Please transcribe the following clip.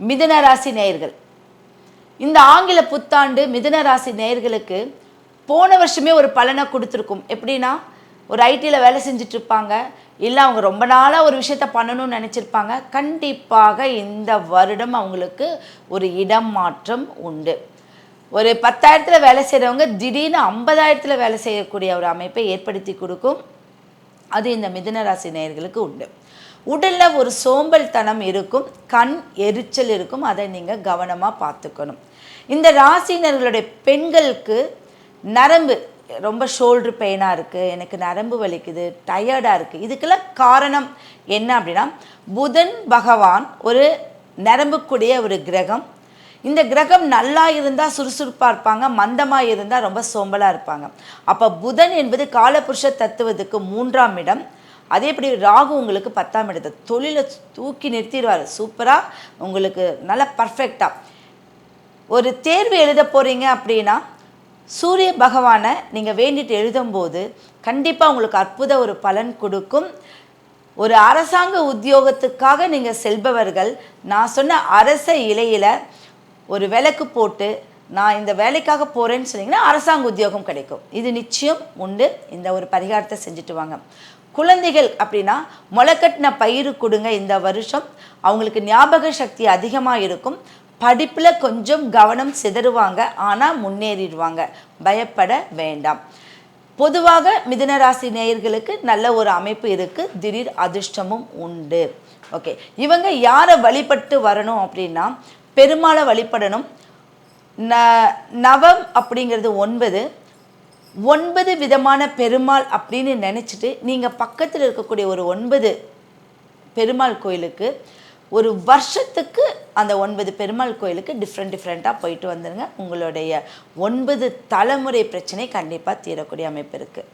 மிதுன ராசி நேயர்கள். இந்த ஆங்கில புத்தாண்டு மிதுன ராசி நேயர்களுக்கு போன வருஷமே ஒரு பலனை கொடுத்துருக்கும். எப்படின்னா ஒரு ஐடியில் வேலை செஞ்சுட்டு இருப்பாங்க இல்லை அவங்க ரொம்ப நாளாக ஒரு விஷயத்த பண்ணணும்னு நினச்சிருப்பாங்க. கண்டிப்பாக இந்த வருடம் அவங்களுக்கு ஒரு இடம் மாற்றம் உண்டு. ஒரு பத்தாயிரத்தில் வேலை செய்கிறவங்க திடீர்னு ஐம்பதாயிரத்தில் வேலை செய்யக்கூடிய ஒரு அமைப்பை ஏற்படுத்தி கொடுக்கும். அது இந்த மிதுன ராசி நேயர்களுக்கு உண்டு. உடலில் ஒரு சோம்பல் தனம் இருக்கும் கண் எரிச்சல் இருக்கும் அதை நீங்கள் கவனமாக பார்த்துக்கணும். இந்த ராசினர்களுடைய பெண்களுக்கு நரம்பு ரொம்ப ஷோல்ட்ரு பெயினாக இருக்குது எனக்கு நரம்பு வலிக்குது டயர்டாக இருக்குது இதுக்கெல்லாம் காரணம் என்ன அப்படின்னா புதன் பகவான் ஒரு நரம்புக்குடைய ஒரு கிரகம் இந்த கிரகம் நல்லா இருந்தால் சுறுசுறுப்பாக இருப்பாங்க மந்தமாக இருந்தால் ரொம்ப சோம்பலாக இருப்பாங்க. அப்போ புதன் என்பது காலபுருஷ தத்துவத்துக்கு மூன்றாம் இடம். அதே இப்படி ராகு உங்களுக்கு பத்தாம் இடத்தை தொழிலை தூக்கி நிறுத்திடுவார். சூப்பராக உங்களுக்கு நல்ல பர்ஃபெக்டாக ஒரு தேர்வு எழுத போகிறீங்க அப்படின்னா சூரிய பகவானை நீங்கள் வேண்டிட்டு எழுதும்போது கண்டிப்பாக உங்களுக்கு அற்புத ஒரு பலன் கொடுக்கும். ஒரு அரசாங்க உத்தியோகத்துக்காக நீங்கள் செல்பவர்கள் நான் சொன்ன அரச இலையில் ஒரு விலக்கு போட்டு நான் இந்த வேலைக்காக போகிறேன்னு சொன்னீங்கன்னா அரசாங்க உத்தியோகம் கிடைக்கும். இது நிச்சயம் உண்டு. இந்த ஒரு பரிகாரத்தை செஞ்சுட்டு வாங்க. குழந்தைகள் அப்படின்னா முளைக்கட்டின பயிறு கொடுங்க இந்த வருஷம். அவங்களுக்கு ஞாபக சக்தி அதிகமாக இருக்கும். படிப்பில் கொஞ்சம் கவனம் சிதறுவாங்க. ஆனால் முன்னேறிடுவாங்க. பயப்பட வேண்டாம். பொதுவாக மிதுனராசி நேயர்களுக்கு நல்ல ஒரு அமைப்பு இருக்குது திடீர் அதிர்ஷ்டமும் உண்டு. ஓகே. இவங்க யாரை வழிபட்டு வரணும் அப்படின்னா பெருமாளை வழிபடணும். ந நவம் அப்படிங்கிறது ஒன்பது. ஒன்பது விதமான பெருமாள் அப்படின்னு நினச்சிட்டு நீங்கள் பக்கத்தில் இருக்கக்கூடிய ஒரு ஒன்பது பெருமாள் கோயிலுக்கு ஒரு வருஷத்துக்கு அந்த ஒன்பது பெருமாள் கோயிலுக்கு டிஃப்ரெண்ட் டிஃப்ரெண்ட்டாக போயிட்டு வந்துடுங்க உங்களுடைய ஒன்பது தலைமுறை பிரச்சனை கண்டிப்பாக தீரக்கூடிய அமைப்பு இருக்குது